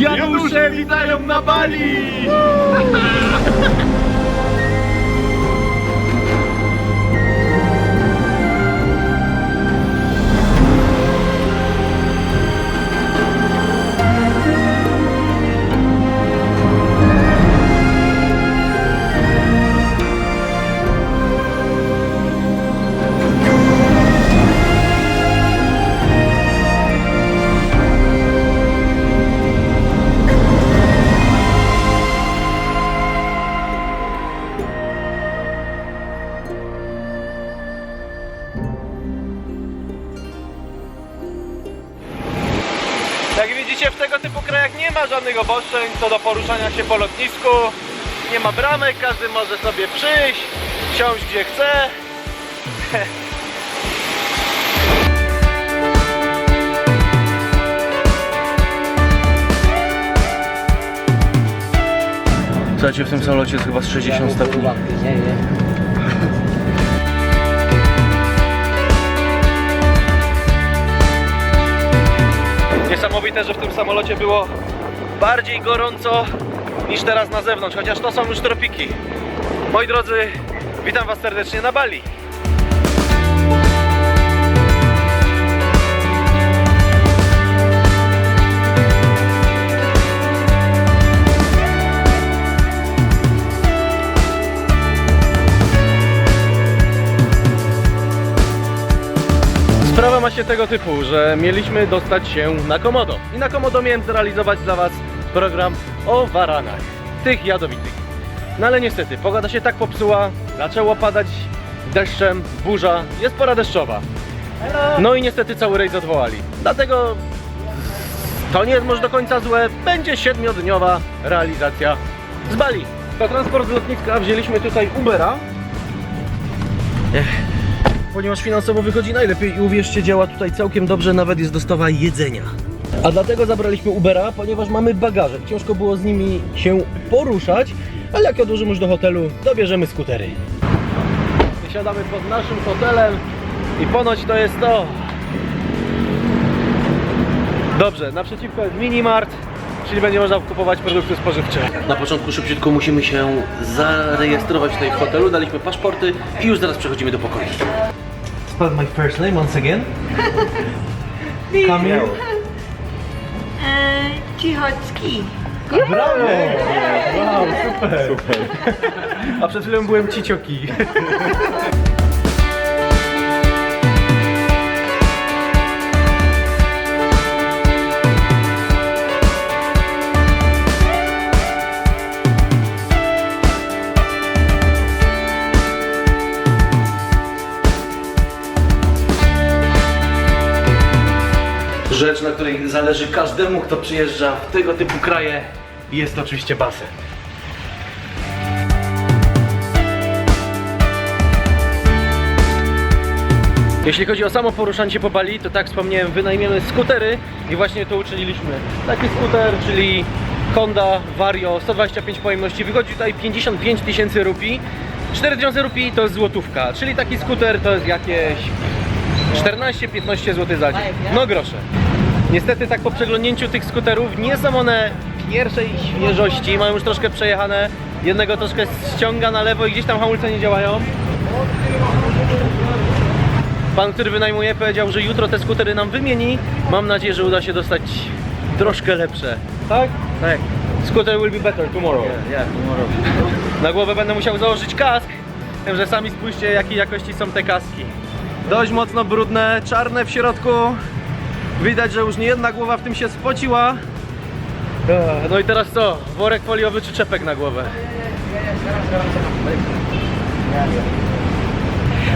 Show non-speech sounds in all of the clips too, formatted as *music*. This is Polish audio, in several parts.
Janusze witają na Bali! Widzicie w tego typu krajach nie ma żadnych obostrzeń co do poruszania się po lotnisku. Nie ma bramek, każdy może sobie przyjść, siąść gdzie chce. Słuchajcie, w tym samolocie jest chyba z 60 stopni. Niesamowite, że w tym samolocie było bardziej gorąco niż teraz na zewnątrz, chociaż to są już tropiki. Moi drodzy, witam Was serdecznie na Bali. Ma się tego typu, że mieliśmy dostać się na Komodo. I na Komodo miałem zrealizować dla Was program o waranach, tych jadowitych. No ale niestety, pogoda się tak popsuła, zaczęło padać deszczem, burza, jest pora deszczowa. No i niestety cały rejs odwołali. Dlatego to nie jest może do końca złe, będzie siedmiodniowa realizacja z Bali. Na transport z lotniska wzięliśmy tutaj Ubera, ponieważ finansowo wychodzi najlepiej i uwierzcie, działa tutaj całkiem dobrze, nawet jest dostawa jedzenia. A dlatego zabraliśmy Ubera, ponieważ mamy bagaże. Ciężko było z nimi się poruszać, ale jak odłożymy już do hotelu, dobierzemy skutery. Siadamy pod naszym hotelem i ponoć to jest to. Dobrze, naprzeciwko jest minimart, czyli będzie można kupować produkty spożywcze. Na początku szybciutko musimy się zarejestrować tutaj w hotelu, daliśmy paszporty i już zaraz przechodzimy do pokoju. Spell my first name once again. *laughs* Kamil. E, Cichocki. Brawo! Wow, super! super. *laughs* A przed chwilą byłem cicioki. *laughs* na której zależy każdemu, kto przyjeżdża w tego typu kraje, jest oczywiście basen. Jeśli chodzi o samo poruszanie się po Bali, to tak wspomniałem, wynajmiemy skutery i właśnie to uczyniliśmy. Taki skuter, czyli Honda Vario 125 pojemności, wychodzi tutaj 55 tysięcy rupii. 4 tysiące rupii to jest złotówka, czyli taki skuter to jest jakieś 14-15 zł za dzień. No grosze. Niestety tak po przeglądnięciu tych skuterów nie są one pierwszej świeżości, mają już troszkę przejechane. Jednego troszkę ściąga na lewo i gdzieś tam hamulce nie działają. Pan, który wynajmuje powiedział, że jutro te skutery nam wymieni. Mam nadzieję, że uda się dostać troszkę lepsze. Tak? Tak. Scooter will be better tomorrow. Yeah, yeah, tomorrow. Na głowę będę musiał założyć kask. Wiem, że sami spójrzcie jakiej jakości są te kaski. Dość mocno brudne, czarne w środku. Widać, że już nie jedna głowa w tym się spociła. Ech, No i teraz co? Worek foliowy czy czepek na głowę?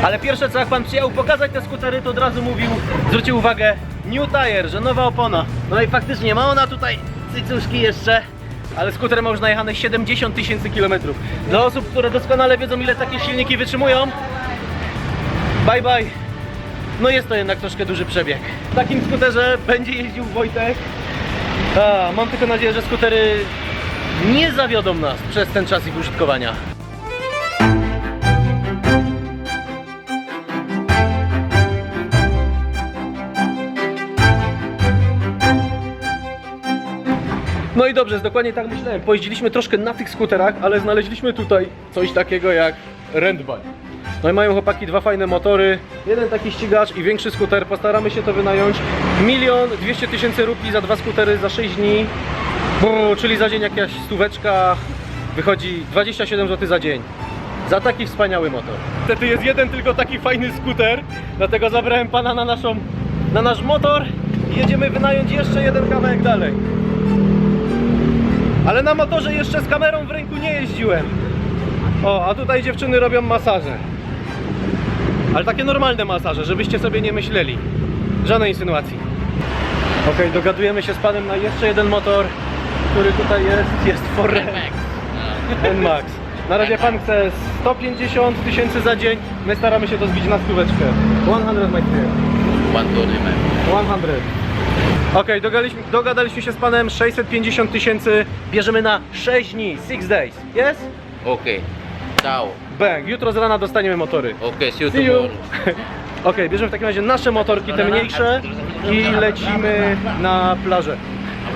Ale pierwsze co jak pan przyjechał pokazać te skutery, to od razu mówił, zwrócił uwagę, new tire, że nowa opona. No i faktycznie ma ona tutaj cycuszki jeszcze, ale skuter ma już najechane 70 tysięcy kilometrów. Dla osób, które doskonale wiedzą ile takie silniki wytrzymują, bye bye. No jest to jednak troszkę duży przebieg. W takim skuterze będzie jeździł Wojtek. A, mam tylko nadzieję, że skutery nie zawiodą nas przez ten czas ich użytkowania. No i dobrze, dokładnie tak myślałem. Pojeździliśmy troszkę na tych skuterach, ale znaleźliśmy tutaj coś takiego jak rentbike. No i mają chłopaki dwa fajne motory, jeden taki ścigacz i większy skuter. Postaramy się to wynająć. Milion dwieście tysięcy rupii za dwa skutery za 6 dni. Czyli za dzień jakaś stóweczka. Wychodzi 27 zł za dzień. Za taki wspaniały motor. Niestety jest jeden tylko taki fajny skuter, dlatego zabrałem pana na naszą, na nasz motor i jedziemy wynająć jeszcze jeden kawałek dalej. Ale na motorze jeszcze z kamerą w ręku nie jeździłem. O, a tutaj dziewczyny robią masaże. Ale takie normalne masaże, żebyście sobie nie myśleli. Żadnej insynuacji. Okej, dogadujemy się z panem na jeszcze jeden motor, który tutaj jest. Jest Ford N-Max. *laughs* Na razie pan chce 150 tysięcy za dzień. My staramy się to zbić na stóweczkę. 100 my dear. 100. Okej, dogadaliśmy, dogadaliśmy się z panem 650 tysięcy. Bierzemy na 6 dni, 6 days. Jest? Okay. Ciao. Bang, jutro z rana dostaniemy motory. Okay, see you. *laughs* Okej, bierzemy w takim razie nasze motorki, te mniejsze i lecimy na plażę.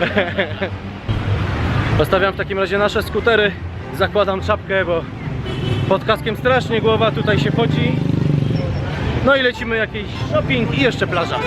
*laughs* Postawiam w takim razie nasze skutery, zakładam czapkę, bo pod kaskiem strasznie głowa tutaj się poci. No i lecimy jakiś shopping i jeszcze plaża.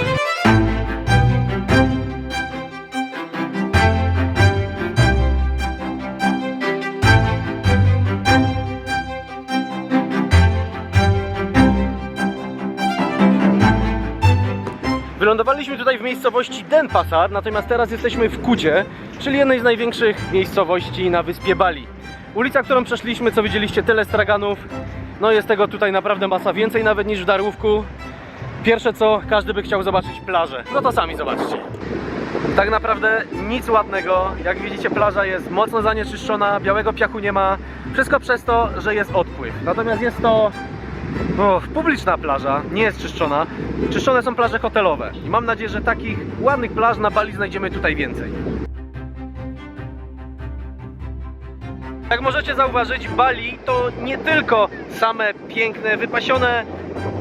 Wylądowaliśmy tutaj w miejscowości Denpasar, natomiast teraz jesteśmy w Kudzie, czyli jednej z największych miejscowości na wyspie Bali. Ulica, którą przeszliśmy, co widzieliście, tyle straganów. No jest tego tutaj naprawdę masa, więcej nawet niż w Darłówku. Pierwsze co, każdy by chciał zobaczyć plażę. No to sami zobaczcie. Tak naprawdę nic ładnego. Jak widzicie, plaża jest mocno zanieczyszczona, białego piachu nie ma. Wszystko przez to, że jest odpływ. Natomiast jest to o, publiczna plaża, nie jest czyszczona. Czyszczone są plaże hotelowe. I mam nadzieję, że takich ładnych plaż na Bali znajdziemy tutaj więcej. Jak możecie zauważyć, Bali to nie tylko same piękne, wypasione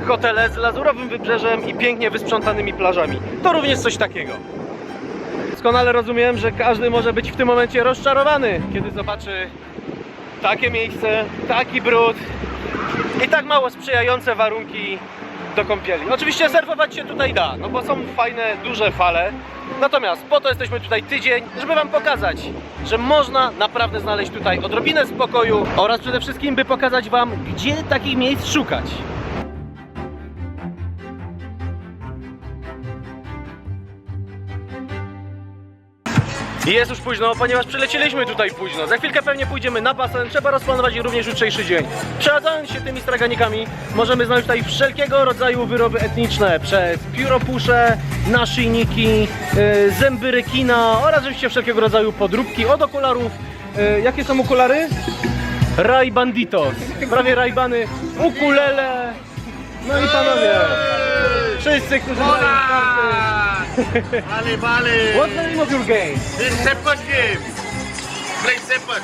hotele z lazurowym wybrzeżem i pięknie wysprzątanymi plażami. To również coś takiego. Doskonale rozumiem, że każdy może być w tym momencie rozczarowany, kiedy zobaczy takie miejsce, taki brud i tak mało sprzyjające warunki do kąpieli. Oczywiście surfować się tutaj da, no bo są fajne, duże fale. Natomiast po to jesteśmy tutaj tydzień, żeby Wam pokazać, że można naprawdę znaleźć tutaj odrobinę spokoju oraz przede wszystkim, by pokazać Wam, gdzie takich miejsc szukać. Jest już późno, ponieważ przylecieliśmy tutaj późno. Za chwilkę pewnie pójdziemy na basen, trzeba rozplanować również jutrzejszy dzień. Przechadzając się tymi straganikami, możemy znaleźć tutaj wszelkiego rodzaju wyroby etniczne, przez pióropusze, naszyjniki, yy, zęby rekina oraz oczywiście wszelkiego rodzaju podróbki od okularów. Yy, jakie są okulary? Ray Banditos, prawie rajbany, ukulele, no i panowie, wszyscy, którzy mają karty. Vale, vale. What's the name of your game? This separate game. Play separate.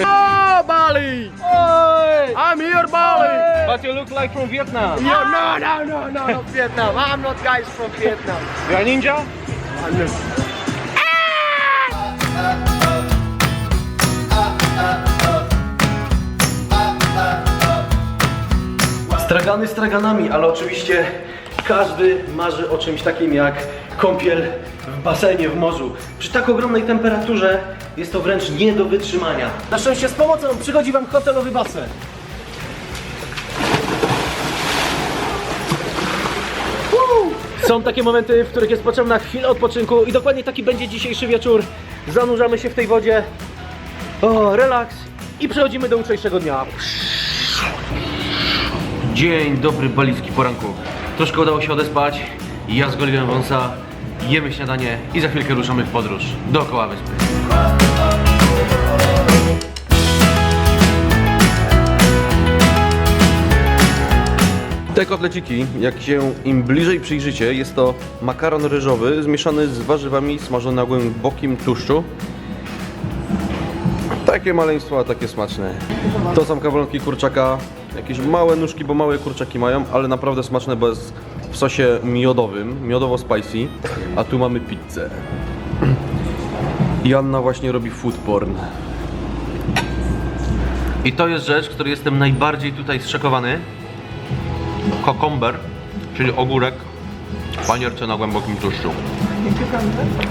Oh, Bali! Oi! I'm here, Bali. But you look like from Vietnam. No, no, no, no, no, not Vietnam. I'm not guys from Vietnam. You are ninja? Stragany straganami, ale oczywiście każdy marzy o czymś takim jak kąpiel w basenie, w morzu. Przy tak ogromnej temperaturze jest to wręcz nie do wytrzymania. Na szczęście z pomocą przychodzi Wam hotelowy basen. Są takie momenty, w których jest potrzebna chwila odpoczynku i dokładnie taki będzie dzisiejszy wieczór. Zanurzamy się w tej wodzie. O, relaks i przechodzimy do jutrzejszego dnia. Dzień dobry, balicki poranku. Troszkę udało się odespać. Ja zgoliłem wąsa, jemy śniadanie i za chwilkę ruszamy w podróż dookoła wyspy. Te kotleciki, jak się im bliżej przyjrzycie, jest to makaron ryżowy zmieszany z warzywami smażony na głębokim tłuszczu. Takie maleństwo, a takie smaczne. To są kawałki kurczaka, jakieś małe nóżki, bo małe kurczaki mają, ale naprawdę smaczne, bo jest w sosie miodowym, miodowo spicy. A tu mamy pizzę. Janna właśnie robi food porn. I to jest rzecz, której jestem najbardziej tutaj zszokowany. Kokomber, czyli ogórek panierce na głębokim tłuszczu.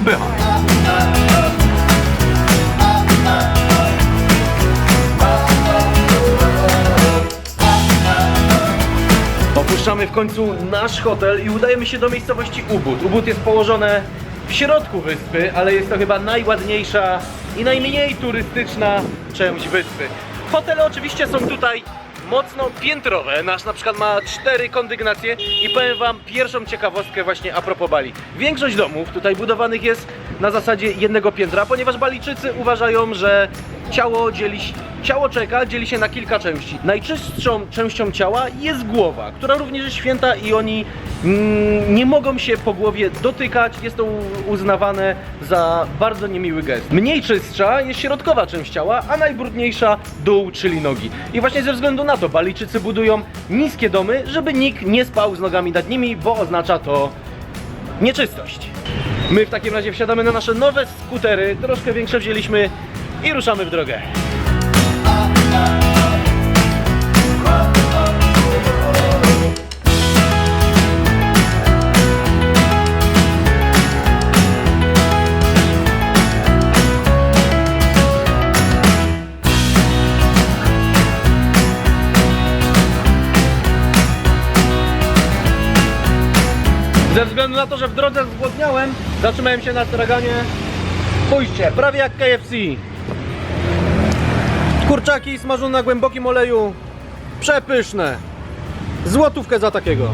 Pycha. Opuszczamy w końcu nasz hotel i udajemy się do miejscowości Ubud. Ubud jest położone w środku wyspy, ale jest to chyba najładniejsza i najmniej turystyczna część wyspy. Hotele oczywiście są tutaj mocno piętrowe. Nasz na przykład ma cztery kondygnacje i powiem wam pierwszą ciekawostkę właśnie a propos Bali. Większość domów tutaj budowanych jest na zasadzie jednego piętra, ponieważ Balijczycy uważają, że ciało dzieli ciało czeka dzieli się na kilka części. Najczystszą częścią ciała jest głowa, która również jest święta i oni mm, nie mogą się po głowie dotykać. Jest to uznawane za bardzo niemiły gest. Mniej czystsza jest środkowa część ciała, a najbrudniejsza dół, czyli nogi. I właśnie ze względu na to Balijczycy budują niskie domy, żeby nikt nie spał z nogami nad nimi, bo oznacza to nieczystość. My w takim razie wsiadamy na nasze nowe skutery, troszkę większe wzięliśmy i ruszamy w drogę. Na to, że w drodze zgłodniałem, zatrzymałem się na straganie. Spójrzcie, prawie jak KFC. Kurczaki smażone na głębokim oleju. Przepyszne. Złotówkę za takiego.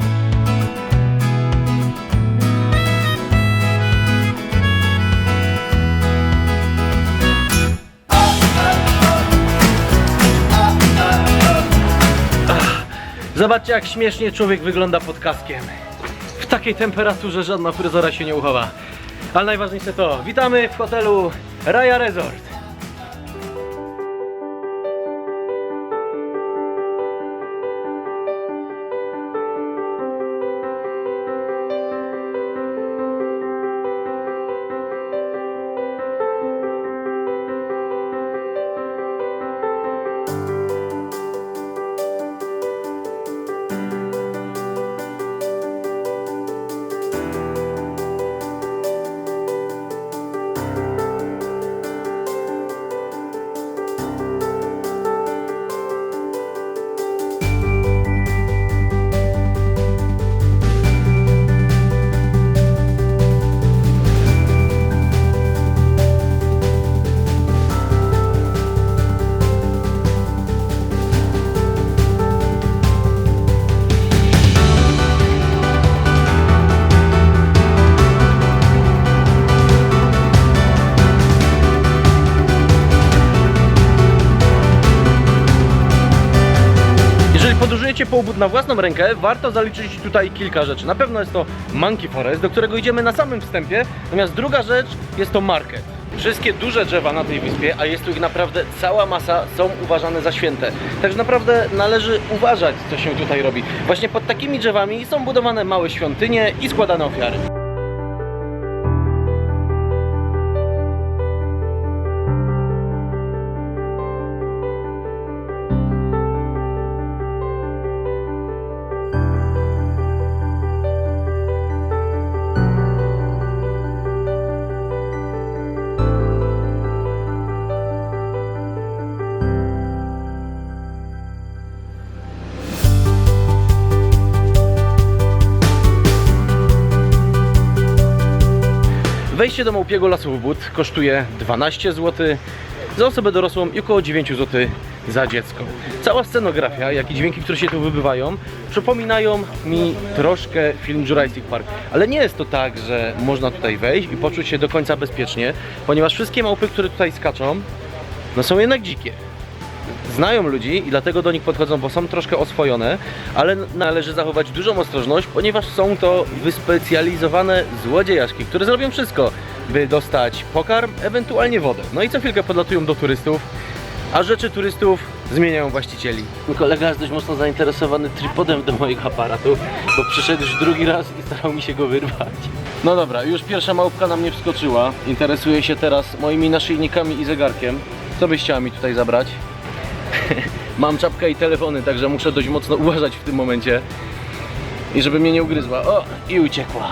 Zobaczcie jak śmiesznie człowiek wygląda pod kaskiem. W takiej temperaturze żadna fryzora się nie uchowa. Ale najważniejsze to, witamy w hotelu Raya Resort. Ubód na własną rękę, warto zaliczyć tutaj kilka rzeczy. Na pewno jest to Monkey Forest, do którego idziemy na samym wstępie, natomiast druga rzecz jest to market. Wszystkie duże drzewa na tej wyspie, a jest tu ich naprawdę cała masa, są uważane za święte. Także naprawdę należy uważać, co się tutaj robi. Właśnie pod takimi drzewami są budowane małe świątynie i składane ofiary. Wejście do Małpiego Lasu Ubud kosztuje 12 zł za osobę dorosłą i około 9 zł za dziecko. Cała scenografia, jak i dźwięki, które się tu wybywają, przypominają mi troszkę film Jurassic Park. Ale nie jest to tak, że można tutaj wejść i poczuć się do końca bezpiecznie, ponieważ wszystkie małpy, które tutaj skaczą, no są jednak dzikie znają ludzi i dlatego do nich podchodzą, bo są troszkę oswojone, ale należy zachować dużą ostrożność, ponieważ są to wyspecjalizowane złodziejaszki, które zrobią wszystko, by dostać pokarm, ewentualnie wodę. No i co chwilkę podlatują do turystów A rzeczy turystów zmieniają właścicieli. Mój kolega jest dość mocno zainteresowany tripodem do moich aparatów, bo przyszedł już drugi raz i starał mi się go wyrwać. No dobra, już pierwsza małpka na mnie wskoczyła. Interesuje się teraz moimi naszyjnikami i zegarkiem. Co byś chciała mi tutaj zabrać? *laughs* Mam czapkę i telefony, także muszę dość mocno uważać w tym momencie. I żeby mnie nie ugryzła. O, i uciekła.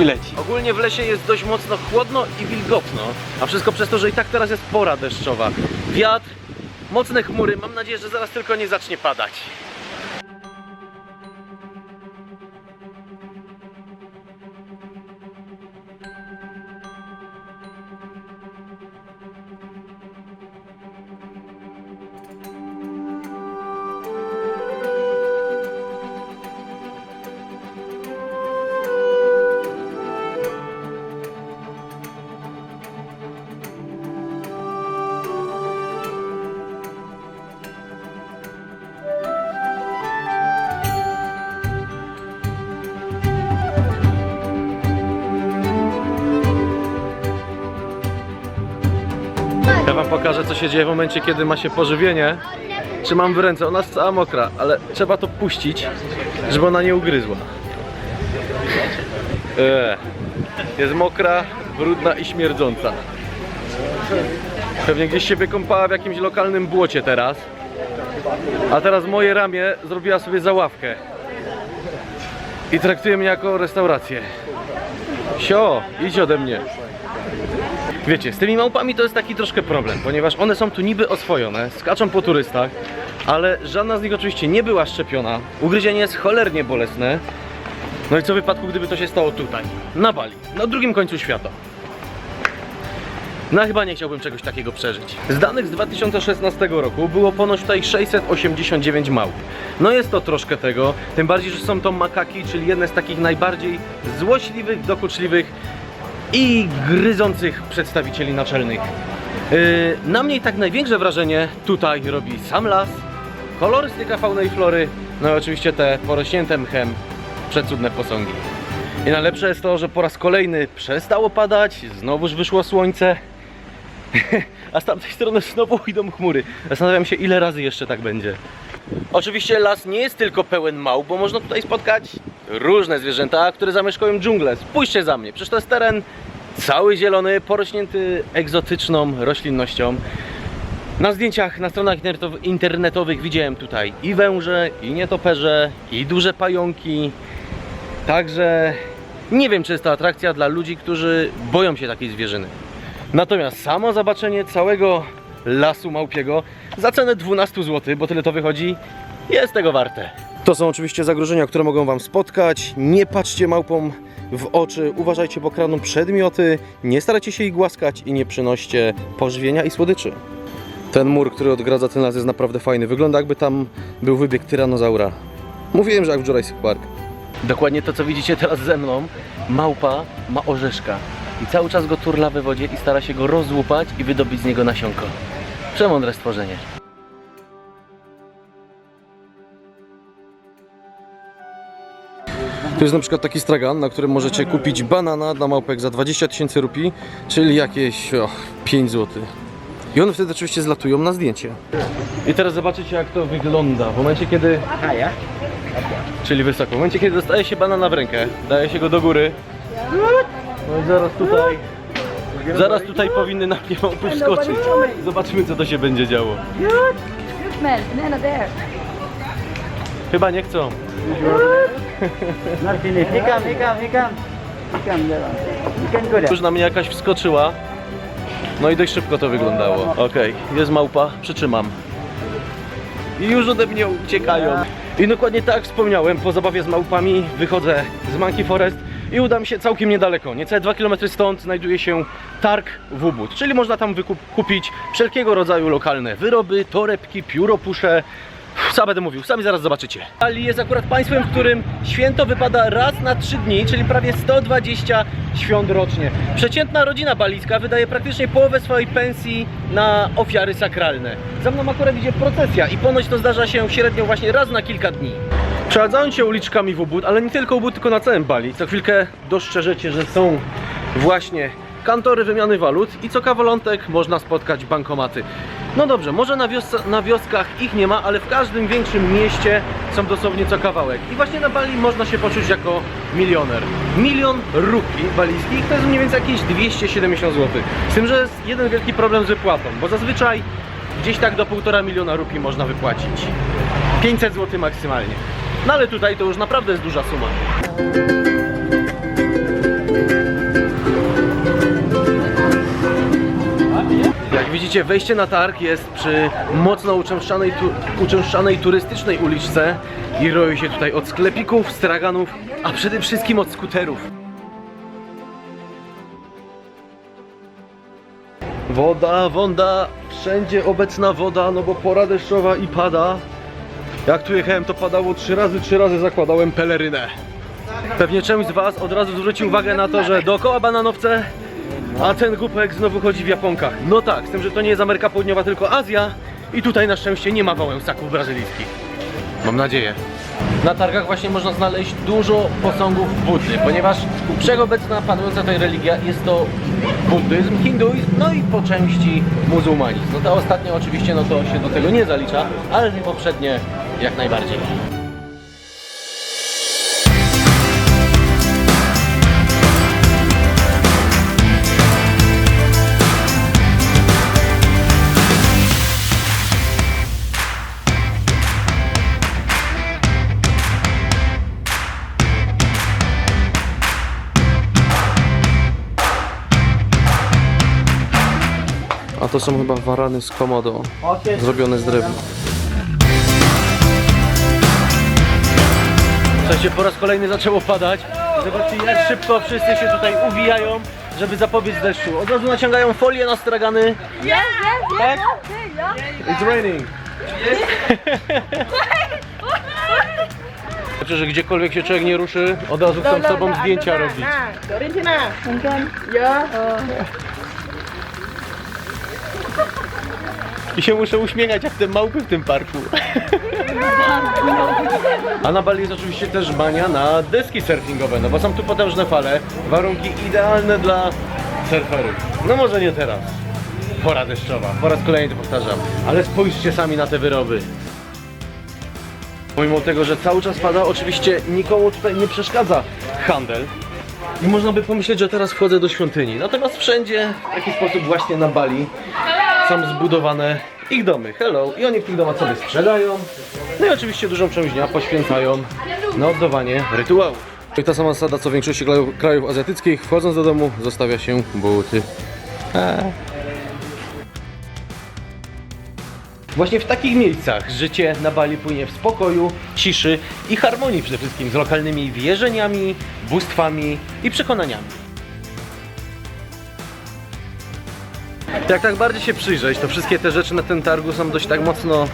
I leci. Ogólnie w lesie jest dość mocno chłodno i wilgotno. A wszystko przez to, że i tak teraz jest pora deszczowa. Wiatr, mocne chmury. Mam nadzieję, że zaraz tylko nie zacznie padać. Co się dzieje w momencie, kiedy ma się pożywienie. Trzymam w ręce, ona jest cała mokra, ale trzeba to puścić, żeby ona nie ugryzła. Eee, jest mokra, brudna i śmierdząca. Pewnie gdzieś się wykąpała w jakimś lokalnym błocie teraz. A teraz moje ramię zrobiła sobie załawkę. I traktuje mnie jako restaurację. Sio, idź ode mnie. Wiecie, z tymi małpami to jest taki troszkę problem, ponieważ one są tu niby oswojone, skaczą po turystach, ale żadna z nich oczywiście nie była szczepiona. Ugryzienie jest cholernie bolesne. No i co w wypadku, gdyby to się stało tutaj, na Bali, na drugim końcu świata? No chyba nie chciałbym czegoś takiego przeżyć. Z danych z 2016 roku było ponoć tutaj 689 małp. No jest to troszkę tego, tym bardziej, że są to makaki, czyli jedne z takich najbardziej złośliwych, dokuczliwych i gryzących przedstawicieli naczelnych. Yy, na mnie tak największe wrażenie tutaj robi sam las, kolorystyka fauny i flory, no i oczywiście te porośnięte mchem przecudne posągi. I najlepsze jest to, że po raz kolejny przestało padać, znowuż wyszło słońce, *laughs* a z tamtej strony znowu idą chmury. Zastanawiam się, ile razy jeszcze tak będzie. Oczywiście las nie jest tylko pełen małp, bo można tutaj spotkać różne zwierzęta, które zamieszkują dżunglę. Spójrzcie za mnie, przecież to jest teren cały zielony, porośnięty egzotyczną roślinnością. Na zdjęciach, na stronach internetow- internetowych widziałem tutaj i węże, i nietoperze, i duże pająki. Także nie wiem, czy jest to atrakcja dla ludzi, którzy boją się takiej zwierzyny. Natomiast samo zobaczenie całego lasu małpiego za cenę 12 zł, bo tyle to wychodzi, jest tego warte. To są oczywiście zagrożenia, które mogą Wam spotkać. Nie patrzcie małpom w oczy, uważajcie, bo kradną przedmioty, nie starajcie się ich głaskać i nie przynoście pożywienia i słodyczy. Ten mur, który odgradza ten las jest naprawdę fajny. Wygląda jakby tam był wybieg tyranozaura. Mówiłem, że jak w Jurassic Park. Dokładnie to, co widzicie teraz ze mną. Małpa ma orzeszka i cały czas go turla we wodzie i stara się go rozłupać i wydobyć z niego nasionko. Przemądre stworzenie. Tu jest na przykład taki stragan, na którym możecie kupić banana dla małpek za 20 tysięcy rupii, czyli jakieś och, 5 zł. I one wtedy oczywiście zlatują na zdjęcie. I teraz zobaczycie jak to wygląda. W momencie kiedy... Czyli wysoko. W momencie kiedy dostaje się banana w rękę, daje się go do góry. No i zaraz tutaj... Zaraz tutaj powinny na mnie małpy wskoczyć. Zobaczymy co to się będzie działo. Look, man, banana there. Come, he come. He come there. You can go there. Już na mnie jakaś wskoczyła. No i dość szybko to wyglądało. Okej, jest małpa, przytrzymam. I już ode mnie uciekają. I dokładnie tak jak wspomniałem, po zabawie z małpami wychodzę z Monkey Forest i udam się całkiem niedaleko. Niecałe 2 km stąd znajduje się targ w Ubud, czyli można tam wykup- kupić wszelkiego rodzaju lokalne wyroby, torebki, pióropusze, co będę mówił, sami zaraz zobaczycie. Ali jest akurat państwem, w którym święto wypada raz na 3 dni, czyli prawie 120 świąt rocznie. Przeciętna rodzina balicka wydaje praktycznie połowę swojej pensji na ofiary sakralne. Za mną akurat idzie procesja i ponoć to zdarza się średnio właśnie raz na kilka dni. Przechadzając się uliczkami w Ubud, ale nie tylko Ubud, tylko na całym Bali, co chwilkę dostrzeżecie, że są właśnie kantory wymiany walut i co kawolątek można spotkać bankomaty. No dobrze, może na, wios- na wioskach ich nie ma, ale w każdym większym mieście są dosłownie co kawałek. I właśnie na Bali można się poczuć jako milioner. Milion rupi balijskich to jest mniej więcej jakieś 270 zł. Z tym, że jest jeden wielki problem z wypłatą, bo zazwyczaj gdzieś tak do 1,5 miliona rupi można wypłacić. 500 zł maksymalnie. No ale tutaj to już naprawdę jest duża suma. Jak widzicie, wejście na targ jest przy mocno uczęszczanej, tu, uczęszczanej turystycznej uliczce i roi się tutaj od sklepików, straganów, a przede wszystkim od skuterów. Woda, woda, wszędzie obecna woda, no bo pora deszczowa i pada. Jak tu jechałem, to padało trzy razy, trzy razy zakładałem pelerynę. Pewnie część z Was od razu zwróci uwagę na to, że dookoła bananowce, a ten głupek znowu chodzi w japonkach. No tak, z tym, że to nie jest Ameryka Południowa, tylko Azja i tutaj na szczęście nie ma wałęsaków brazylijskich. Mam nadzieję. Na targach właśnie można znaleźć dużo posągów Buddy, ponieważ wszechobecna panująca tutaj religia jest to buddyzm, hinduizm, no i po części muzułmanizm. No ta ostatnia oczywiście no to się do tego nie zalicza, ale poprzednie jak najbardziej. A to są chyba warany z komodo, zrobione z drewna. Słuchajcie, po raz kolejny zaczęło padać. Zobaczcie jak szybko wszyscy się tutaj uwijają, żeby zapobiec deszczu. Od razu naciągają folię na stragany. Yes, yes. Tak? It's raining. *laughs* Znaczy, że gdziekolwiek się człowiek nie ruszy, od razu chcą z sobą zdjęcia robić. I się muszę uśmiechać jak te małpy w tym parku. A na Bali jest oczywiście też bania na deski surfingowe, no bo są tu potężne fale, warunki idealne dla surferów. No może nie teraz. Pora deszczowa, po raz kolejny to powtarzam. Ale spójrzcie sami na te wyroby. Pomimo tego, że cały czas pada, oczywiście nikomu tutaj nie przeszkadza handel. I można by pomyśleć, że teraz wchodzę do świątyni. Natomiast wszędzie, w jakiś sposób właśnie na Bali, są zbudowane ich domy. Hello. I oni w tych domach sobie sprzedają. No i oczywiście dużą część dnia poświęcają na oddawanie rytuałów. I ta sama zasada co w większości krajów, krajów azjatyckich. Wchodząc do domu zostawia się buty. Właśnie w takich miejscach życie na Bali płynie w spokoju, ciszy i harmonii przede wszystkim z lokalnymi wierzeniami, bóstwami i przekonaniami. Jak tak bardziej się przyjrzeć, to wszystkie te rzeczy na tym targu są dość tak mocno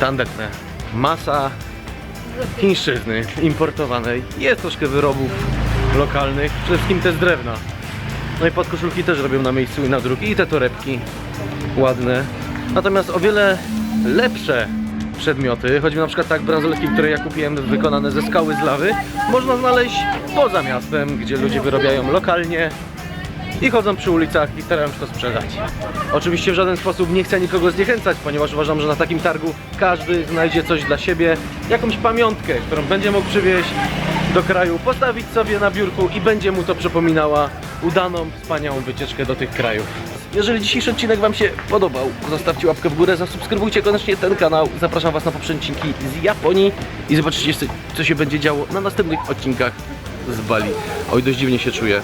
tandetne. Masa chińszczyzny importowanej, jest troszkę wyrobów lokalnych, przede wszystkim te z drewna. No i podkoszulki też robią na miejscu i na drugi i te torebki ładne. Natomiast o wiele lepsze przedmioty, choćby na przykład tak bransoletki, które ja kupiłem wykonane ze skały z lawy, można znaleźć poza miastem, gdzie ludzie wyrabiają lokalnie i chodzą przy ulicach i starają się to sprzedać. Oczywiście w żaden sposób nie chcę nikogo zniechęcać, ponieważ uważam, że na takim targu każdy znajdzie coś dla siebie, jakąś pamiątkę, którą będzie mógł przywieźć do kraju, postawić sobie na biurku i będzie mu to przypominała udaną, wspaniałą wycieczkę do tych krajów. Jeżeli dzisiejszy odcinek Wam się podobał, zostawcie łapkę w górę, zasubskrybujcie koniecznie ten kanał. Zapraszam Was na poprzednie odcinki z Japonii i zobaczycie, co się będzie działo na następnych odcinkach z Bali. Oj, dość dziwnie się czuję.